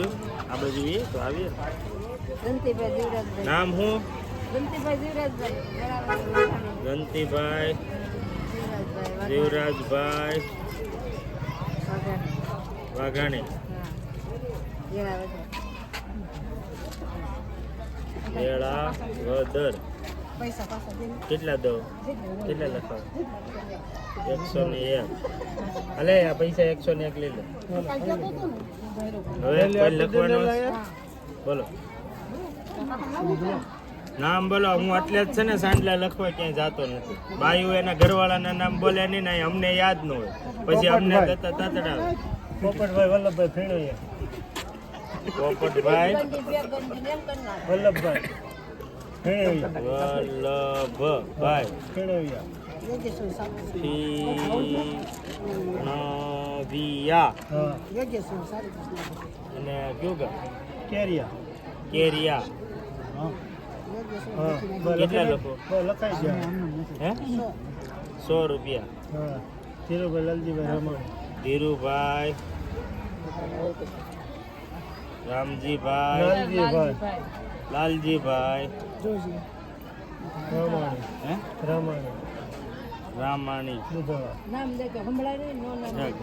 આ બાજુ એ? તો આવીએ. ગંતીભાઈ જીવરાજભાઈ નામ હું ગંતીભાઈ જીવરાજભાઈ ગંતીભાઈ. જીવરાજભાઈ દેવરાજભાઈ વાઘાણી. વેળા વદર પૈસા પાછા દે. કેટલા દો કેટલા લખો એકસો ને એક. અલે આ પૈસા એકસો ને એક લઈ લે? હવે કોઈ લખવાનું. બોલો. નામ બોલો હું એટલે જ છે ને સાંડલા લખવા ક્યાંય જાતો નથી. બાયુ એના ઘરવાળાના નામ બોલે નહીં ને અમને યાદ ન હોય. પછી અમને તત તતડાવે પોપટભાઈ વલ્લભભાઈ ફેણોયા. પોપટભાઈ. વલ્લભભાઈ. વલ્લભભાઈ કૃષ્ણ. અને કયું કેરિયા. કેરિયા. કેટલા લોકો? લખાઈ ગયા. હે? સો. રૂપિયા. ધીરુભાઈ લાલજીભાઈ રમણ. ધીરુભાઈ. રામજીભાઈ. લાલજીભાઈ. લાલજીભાઈ. રમાણી.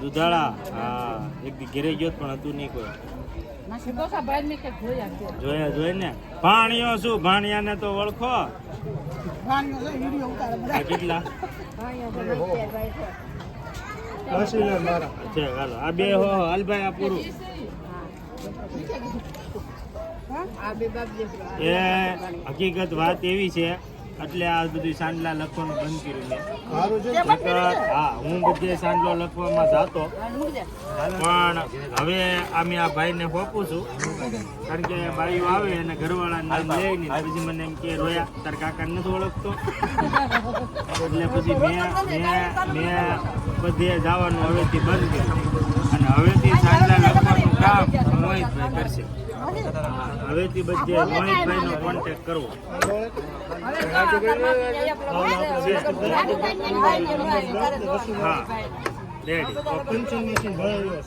દુધોળા. હા, એક દી ગયો પણ હતું નહીં કોઈ. જોયા જોઈ ને? ભાણિયો શું? ભાણિયાને તો ઓળખો? ભાણિયો કેટલા? ભાણિયો હાલો. આ બે હો હાલભાઈ આ પૂરું. એ હકીકત વાત એવી છે એટલે આ બધું સાંડલા લખવાનું બંધ કર્યું છે. હા હું બધે સાંડલો લખવામાં જાતો. પણ હવે અમે આ ભાઈને સોંપું છું. કારણ કે ભાઈઓ આવે અને ઘરવાળા નામ લે નહીં પછી મને એમ કે રોયા તાર કાકા નથી ઓળખતો. એટલે પછી મેં મેં મેં બધે જવાનું હવેથી બંધ કર્યું. અને હવેથી સાંજલા લખવાનું કામ મોહિતભાઈ કરશે. હવેથી બધે મોહિતભાઈનો કોન્ટેક્ટ કરવો. હા. રેડી ભરેલો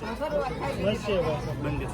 છે.